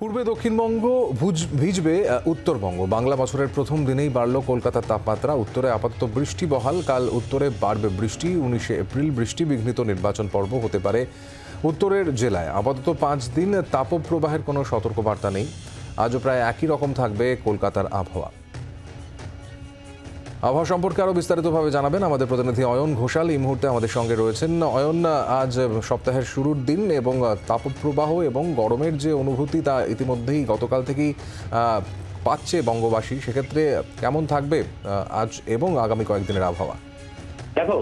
পূর্বে দক্ষিণবঙ্গ ভুজ ভিজবে উত্তরবঙ্গ। বাংলা বছরের প্রথম দিনেই বাড়ল কলকাতার তাপমাত্রা। উত্তরে আপাতত বৃষ্টি বহাল, কাল উত্তরে বাড়বে বৃষ্টি, উনিশে এপ্রিল বৃষ্টি বিঘ্নিত নির্বাচন পর্ব হতে পারে উত্তরের জেলায়। আপাতত পাঁচ দিন তাপপ্রবাহের কোনো সতর্কবার্তা নেই। আজও প্রায় একই রকম থাকবে কলকাতার আবহাওয়া। আবহাওয়া সম্পর্কে আরও বিস্তারিতভাবে জানাবেন আমাদের প্রতিনিধি অয়ন ঘোষাল। এই মুহূর্তে আমাদের সঙ্গে রয়েছেন অয়ন, আজ সপ্তাহের শুরুর দিন এবং তাপপ্রবাহ এবং গরমের যে অনুভূতি তা ইতিমধ্যেই গতকাল থেকেই পাচ্ছে বঙ্গবাসী। সেক্ষেত্রে কেমন থাকবে আজ এবং আগামী কয়েকদিনের আবহাওয়া? দেখো,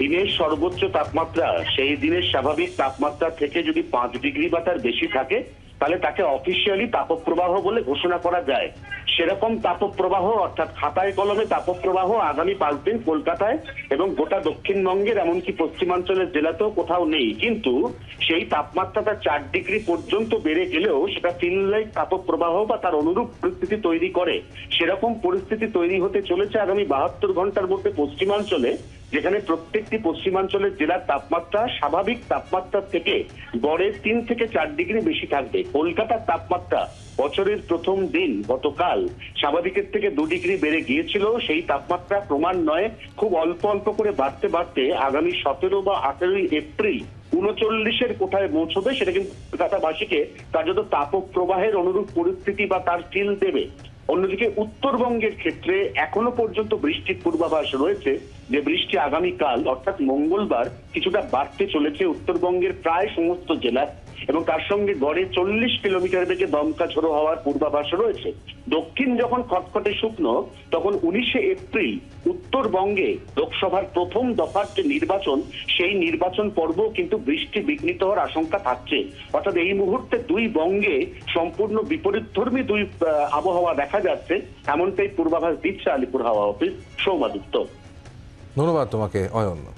দিনের সর্বোচ্চ তাপমাত্রা সেই দিনের স্বাভাবিক তাপমাত্রা থেকে যদি পাঁচ ডিগ্রি বা তার বেশি থাকে তাহলে তাকে অফিসিয়ালি তাপপ্রবাহ বলে ঘোষণা করা যায়। সেরকম তাপপ্রবাহ অর্থাৎ খাতায় কলমে তাপপ্রবাহ আগামী পাঁচ দিন কলকাতায় এবং গোটা দক্ষিণবঙ্গের এমনকি পশ্চিমাঞ্চলের জেলাতেও কোথাও নেই। কিন্তু সেই তাপমাত্রাটা চার ডিগ্রি পর্যন্ত বেড়ে গেলেও সেটা ফিল লাইক তাপপ্রবাহ বা তার অনুরূপ পরিস্থিতি তৈরি করে। সেরকম পরিস্থিতি তৈরি হতে চলেছে আগামী বাহাত্তর ঘণ্টার মধ্যে পশ্চিমাঞ্চলে। যেখানে প্রত্যেকটি পশ্চিমাঞ্চলের জেলার তাপমাত্রা স্বাভাবিক তাপমাত্রার থেকে গড়ে তিন থেকে চার ডিগ্রি বেশি থাকবে। কলকাতার তাপমাত্রা বছরের প্রথম দিন গতকাল স্বাভাবিকের থেকে দু ডিগ্রি বেড়ে গিয়েছিল। সেই তাপমাত্রা ক্রমান্বয়ে খুব অল্প অল্প করে বাড়তে বাড়তে আগামী সতেরো বা আঠেরোই এপ্রিল উনচল্লিশের কোথায় পৌঁছবে। সেটা কিন্তু কলকাতাবাসীকে কার্যত তাপপ্রবাহের অনুরূপ পরিস্থিতি বা তার ফিল দেবে। অন্যদিকে উত্তরবঙ্গের ক্ষেত্রে এখনও পর্যন্ত বৃষ্টির পূর্বাভাস রয়েছে যে বৃষ্টি আগামীকাল, অর্থাৎ মঙ্গলবার, কিছুটা বাড়তে চলেছে উত্তরবঙ্গের প্রায় সমস্ত জেলায়। এবং তার সঙ্গে গড়ে চল্লিশ কিলোমিটার বেগে দমকা ঝোড়ো হওয়ার পূর্বাভাস রয়েছে। দক্ষিণ যখন খটখটে শুকনো তখন উনিশে এপ্রিল উত্তরবঙ্গে লোকসভার প্রথম দফার যে নির্বাচন সেই নির্বাচন পর্ব কিন্তু বৃষ্টি বিঘ্নিত হওয়ার আশঙ্কা থাকছে। অর্থাৎ এই মুহূর্তে দুই বঙ্গে সম্পূর্ণ বিপরীতধর্মী দুই আহ, আবহাওয়া দেখা যাচ্ছে। এমনটাই পূর্বাভাস দিচ্ছে আলিপুর হাওয়া অফিস সৌমাদিত্য ধন্যবাদ তোমাকে অয়ন।